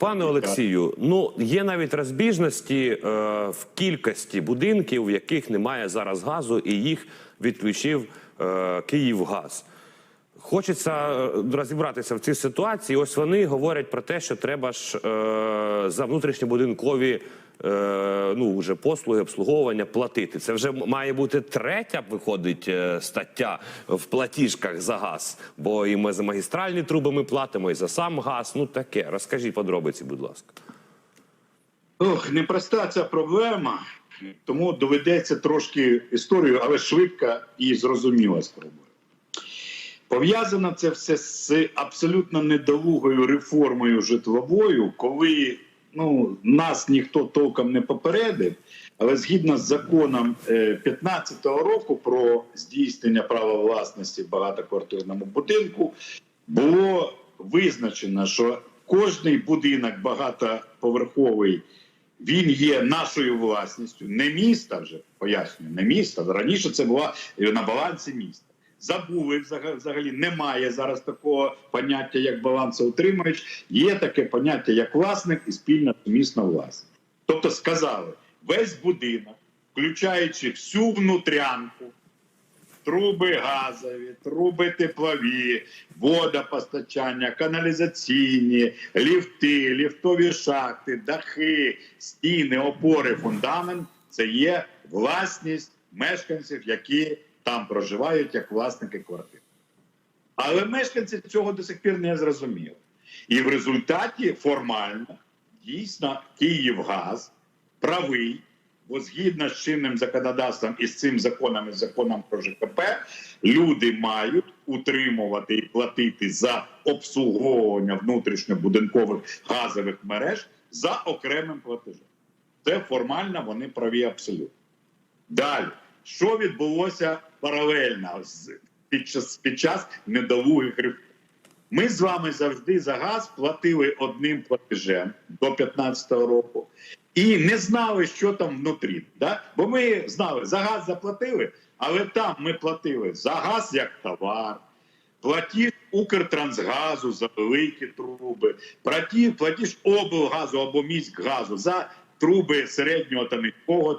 Пане Олексію, ну є навіть розбіжності е, в кількості будинків, в яких немає зараз газу, і їх відключив е, Київгаз. Хочеться е, розібратися в цій ситуації. Ось вони говорять про те, що треба ж е, за внутрішньобудинкові ну вже послуги обслуговування платити. Це вже має бути третя, виходить е, стаття в платіжках за газ. Бо і ми за магістральні труби ми платимо, і за сам газ. Ну таке. Розкажіть подробиці, будь ласка. Ох, непроста ця проблема, тому доведеться трошки історію, але швидко і зрозуміло спробую. Пов'язано це все з абсолютно недолугою реформою житловою, коли ну, нас ніхто толком не попередив, але згідно з законом 15-го року про здійснення права власності в багатоквартирному будинку, було визначено, що кожний будинок багатоповерховий. Він є нашою власністю, не міста вже пояснюю, не міста. Раніше це була на балансі міста. Забули взагалі, немає зараз такого поняття, як балансоутримувач. Є таке поняття, як власник і спільна сумісна власність. Тобто сказали, весь будинок, включаючи всю внутрянку, труби газові, труби теплові, водопостачання, каналізаційні, ліфти, ліфтові шахти, дахи, стіни, опори, фундамент це є власність мешканців, які там проживають як власники квартир. Але мешканці цього до сих пір не зрозуміли. І в результаті формально дійсно Київгаз правий, бо згідно з чинним законодавством і з цим законом, і законом про ЖКП, люди мають утримувати і платити за обслуговування внутрішньобудинкових газових мереж за окремим платежем. Це формально вони праві абсолютно. Далі, що відбулося паралельно під час, під час недолугих реформ? Ми з вами завжди за газ платили одним платежем до 2015 року і не знали, що там внутрі. Да? Бо ми знали, за газ заплатили, але там ми платили за газ як товар, платіж Укртрансгазу за великі труби, платіж, облгазу або міськгазу за труби середнього та низького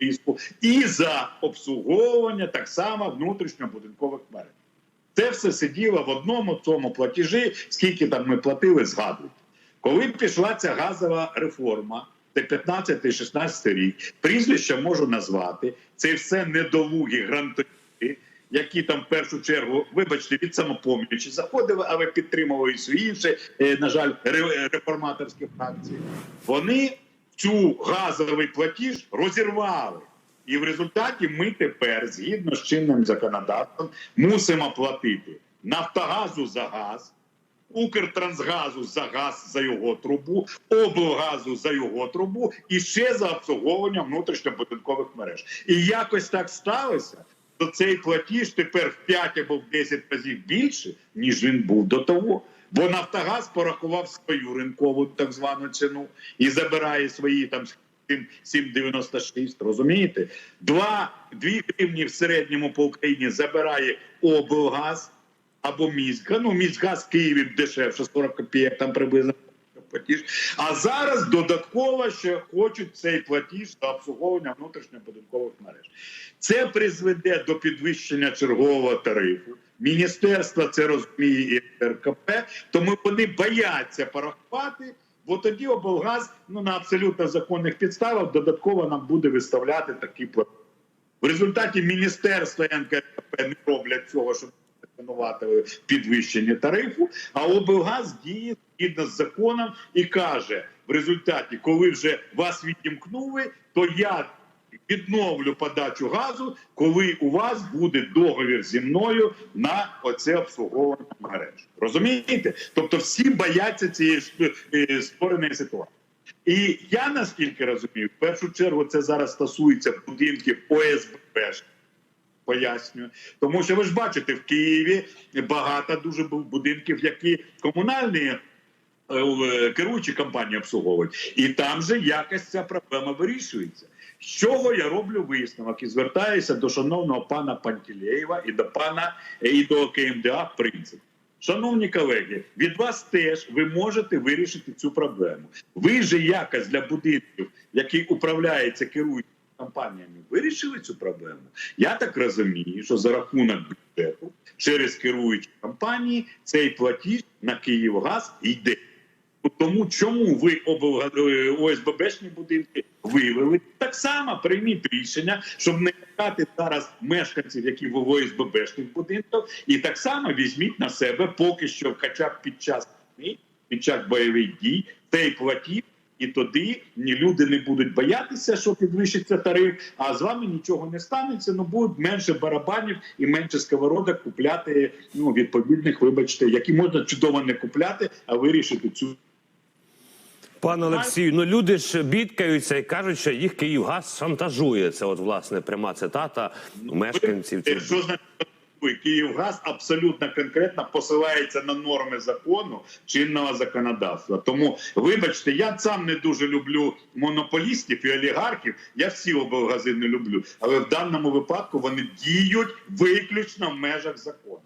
тиску і за обслуговування так само внутрішньобудинкових мереж. Це все сиділо в одному цьому платежі, скільки там ми платили, згадуйте. Коли пішла ця газова реформа, це 15-16 рік, прізвища можу назвати, це все недолугі грантові, які там в першу чергу, вибачте, від самопомічі заходили, але підтримували і свої інші, е, на жаль, реформаторські фракції. Вони цю газовий платіж розірвали. І в результаті ми тепер, згідно з чинним законодавством, мусимо платити Нафтогазу за газ, Укртрансгазу за газ за його трубу, облгазу за його трубу і ще за обслуговування внутрішньобудинкових мереж. І якось так сталося, що цей платіж тепер в 5 або в 10 разів більше, ніж він був до того. Бо Нафтогаз порахував свою ринкову так звану ціну і забирає свої там 7,96, розумієте? Два, дві гривні в середньому по Україні забирає облгаз або міська. Ну, міськгаз в Києві дешевше, 40 копійок, там приблизно платіж. А зараз додатково ще хочуть цей платіж за обслуговування внутрішньобудинкових мереж. Це призведе до підвищення чергового тарифу. Міністерство це розуміє і РКП, тому вони бояться порахувати. Бо тоді облгаз ну на абсолютно законних підставах додатково нам буде виставляти такі платежі. В результаті міністерство і не роблять цього, щоб пропонувати підвищення тарифу. А облгаз діє згідно з законом і каже: в результаті, коли вже вас відімкнули, то я відновлю подачу газу, коли у вас буде договір зі мною на оце обслуговування мереж. Розумієте? Тобто всі бояться цієї е, створеної ситуації. І я наскільки розумію, в першу чергу це зараз стосується будинків ОСББ. Пояснюю, тому що ви ж бачите, в Києві багато дуже бу- будинків, які комунальні е, е, керуючі компанії обслуговують, і там же якось ця проблема вирішується. З чого я роблю висновок і звертаюся до шановного пана Пантілеєва і до пана і до КМДА в принципі. Шановні колеги, від вас теж ви можете вирішити цю проблему. Ви же якось для будинків, які управляються керують компаніями, вирішили цю проблему. Я так розумію, що за рахунок бюджету через керуючі компанії цей платіж на Київгаз йде. Тому чому ви ОСББшні будинки вивели? Так само прийміть рішення, щоб не лякати зараз мешканців, які в ОСББшних будинках, і так само візьміть на себе поки що, хоча б під час війни, під час бойових дій, цей платіж. І тоді ні люди не будуть боятися, що підвищиться тариф, а з вами нічого не станеться. Ну будуть менше барабанів і менше сковородок купляти. Ну відповідних, вибачте, які можна чудово не купляти, а вирішити цю Пане Олексію, ну люди ж бідкаються і кажуть, що їх Київгаз шантажує. Це от власне пряма цитата мешканців. Що значить Київгаз абсолютно конкретно посилається на норми закону чинного законодавства. Тому, вибачте, я сам не дуже люблю монополістів і олігархів. Я всі облгази не люблю, але в даному випадку вони діють виключно в межах закону.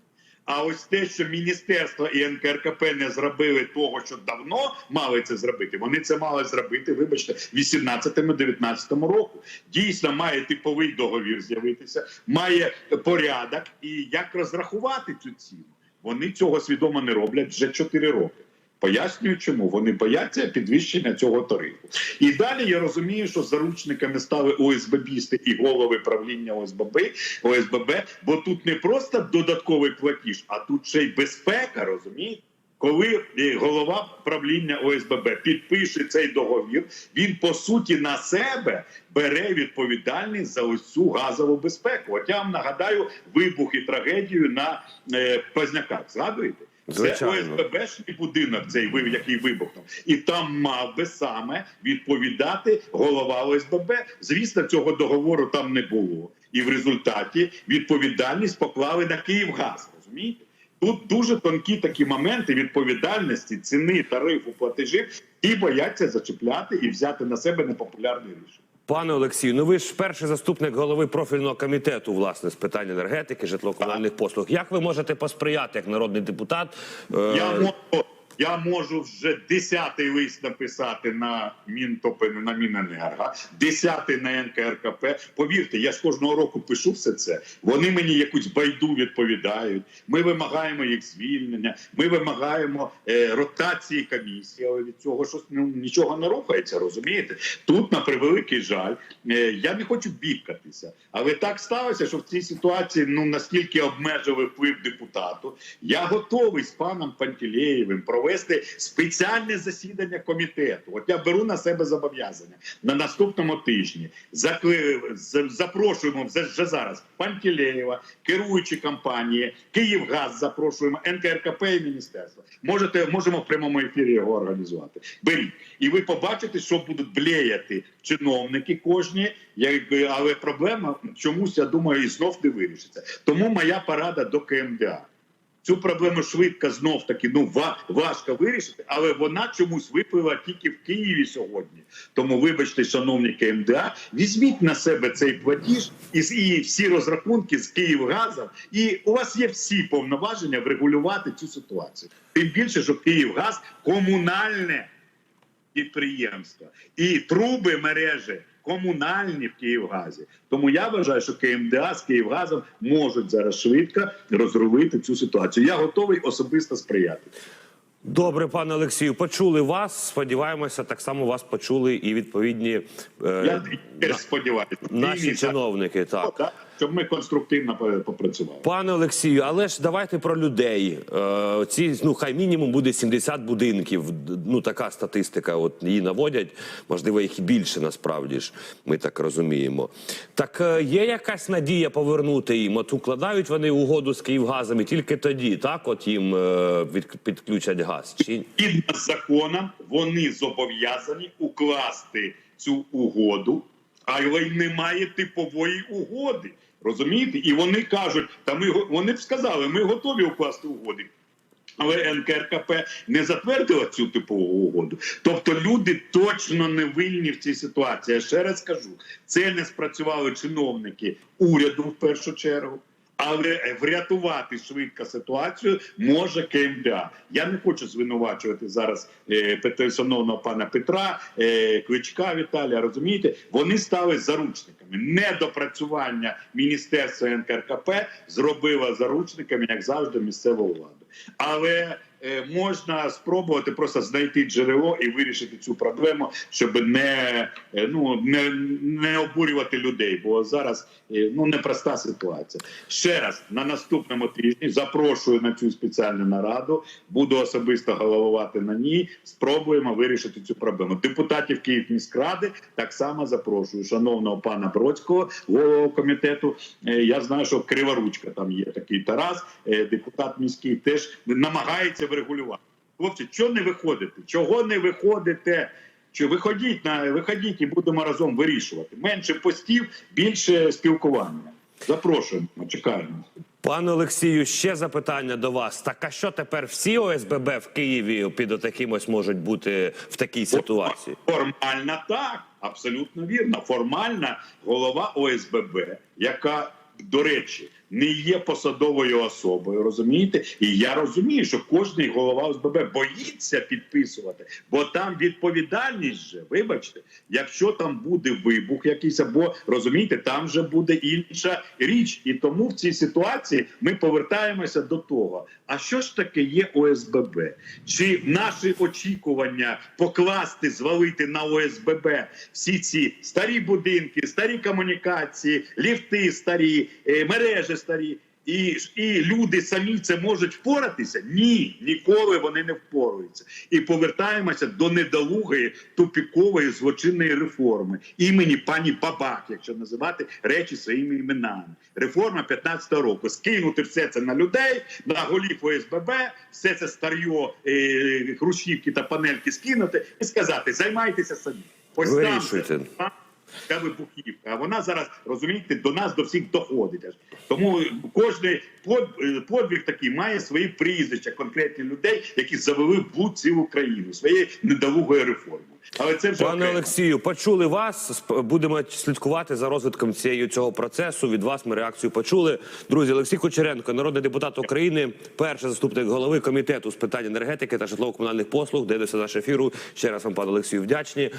А ось те, що міністерство і НКРКП не зробили того, що давно мали це зробити, вони це мали зробити, вибачте, в 18-19 року. Дійсно, має типовий договір з'явитися, має порядок і як розрахувати цю ціну. Вони цього свідомо не роблять вже 4 роки. Пояснюю, чому вони бояться підвищення цього тарифу. І далі я розумію, що заручниками стали ОСББісти і голови правління ОСББ, ОСББ, бо тут не просто додатковий платіж, а тут ще й безпека, розумієте? Коли е, голова правління ОСББ підпише цей договір, він по суті на себе бере відповідальність за цю газову безпеку. От я вам нагадаю вибух і трагедію на е, Позняках. Згадуєте? Звичайно. Це ОСББшний будинок, цей який вибухнув, і там мав би саме відповідати голова ОСББ. Звісно, цього договору там не було, і в результаті відповідальність поклали на Київгаз. Розумієте? Тут дуже тонкі такі моменти відповідальності, ціни, тарифу, платежів, і бояться зачепляти і взяти на себе непопулярні рішення. Пане Олексію, ну ви ж перший заступник голови профільного комітету власне з питань енергетики, житлово-комунальних послуг. Як ви можете посприяти як народний депутат? е, Я можу, я можу вже десятий лист написати на Мінтопи, на Міненерго, десятий на НКРКП. Повірте, я ж кожного року пишу все це. Вони мені якусь байду відповідають. Ми вимагаємо їх звільнення. Ми вимагаємо е, ротації комісії, але від цього щось ну, нічого не рухається. Розумієте? Тут на превеликий жаль. Е, я не хочу бідкатися, але так сталося, що в цій ситуації ну настільки обмежили вплив депутату. Я готовий з паном Пантелеєвим провести спеціальне засідання комітету. От я беру на себе зобов'язання на наступному тижні. Закли... Запрошуємо вже вже зараз Пантелеєва, керуючі компанії, Київгаз запрошуємо, НКРКП і міністерство. Можете можемо в прямому ефірі його організувати. Беріть, і ви побачите, що будуть блеяти чиновники кожні. Якби але проблема чомусь я думаю і знов не вирішиться. Тому моя порада до КМДА. Цю проблему швидко знов таки ну ва- важко вирішити, але вона чомусь виплила тільки в Києві сьогодні. Тому, вибачте, шановні КМДА, візьміть на себе цей платіж і, і всі розрахунки з Київгазом, і у вас є всі повноваження врегулювати цю ситуацію. Тим більше, що Київгаз комунальне підприємство і труби мережі комунальні в Київгазі. Тому я вважаю, що КМДА з Київгазом можуть зараз швидко розробити цю ситуацію. Я готовий особисто сприяти. Добре, пане Олексію, почули вас. Сподіваємося, так само вас почули і відповідні е, Я теж сподіваюся, наші чиновники. Так. Щоб ми конструктивно по- попрацювали. Пане Олексію, але ж давайте про людей. Е, ці ну хай мінімум буде 70 будинків. Ну така статистика. От її наводять. Можливо, їх і більше насправді ж. Ми так розуміємо. Так е, є якась надія повернути їм? От укладають вони угоду з Київгазом і тільки тоді, так от їм е, від, підключать газ. Чи Згідно з законом, вони зобов'язані укласти цю угоду, але й немає типової угоди. Розумієте? І вони кажуть, та ми вони б сказали, ми готові укласти угоди. Але НКРКП не затвердила цю типову угоду. Тобто люди точно не винні в цій ситуації. Я ще раз кажу, це не спрацювали чиновники уряду в першу чергу. Але врятувати швидко ситуацію може КМДА. Я не хочу звинувачувати зараз е, шановного пана Петра, е, Кличка Віталія. Розумієте, вони стали заручниками. Недопрацювання міністерства НКРКП зробило заручниками, як завжди, місцеву владу. Але е, можна спробувати просто знайти джерело і вирішити цю проблему, щоб не, е, ну, не, не обурювати людей. Бо зараз е, ну, непроста ситуація. Ще раз на наступному тижні запрошую на цю спеціальну нараду. Буду особисто головувати на ній. Спробуємо вирішити цю проблему. Депутатів Київміськради так само запрошую. Шановного пана Бродського, голову комітету. Е, Я знаю, що Криворучка там є такий Тарас, е, депутат міський, теж намагається врегулювати. Хлопці, чого не виходите? Чого не виходите? Що виходіть на виходіть і будемо разом вирішувати. Менше постів, більше спілкування. Запрошуємо, чекаємо. Пане Олексію, ще запитання до вас. Так а що тепер всі ОСББ в Києві під отаким ось можуть бути в такій ситуації? Формально так, абсолютно вірно. Формально голова ОСББ, яка, до речі, не є посадовою особою, розумієте? І я розумію, що кожний голова ОСББ боїться підписувати, бо там відповідальність же, вибачте, якщо там буде вибух якийсь, або розумієте, там вже буде інша річ. І тому в цій ситуації ми повертаємося до того. А що ж таке є ОСББ? Чи наші очікування покласти, звалити на ОСББ всі ці старі будинки, старі комунікації, ліфти старі, е, мережі старі? І, і люди самі це можуть впоратися? Ні, ніколи вони не впораються. І повертаємося до недолугої тупікової злочинної реформи імені пані Бабак, якщо називати речі своїми іменами. Реформа 15-го року. Скинути все це на людей, на голів ОСББ, все це старьо, е, хрущівки та панельки скинути і сказати: займайтеся самі. Ось там. Це вибухівка. А вона зараз розумієте до нас до всіх доходить. Тому е, подвиг такий має свої прізвища, конкретні людей, які завели в блуд цілу країну своєю недолугою реформою. Але це вже Пане окремо. Олексію, почули вас. Будемо слідкувати за розвитком цієї цього процесу. Від вас ми реакцію почули. Друзі, Олексій Кучеренко, народний депутат України, перший заступник голови комітету з питань енергетики та житлово-комунальних послуг. Дивився наш ефіру. Ще раз вам, пане Олексію, вдячні.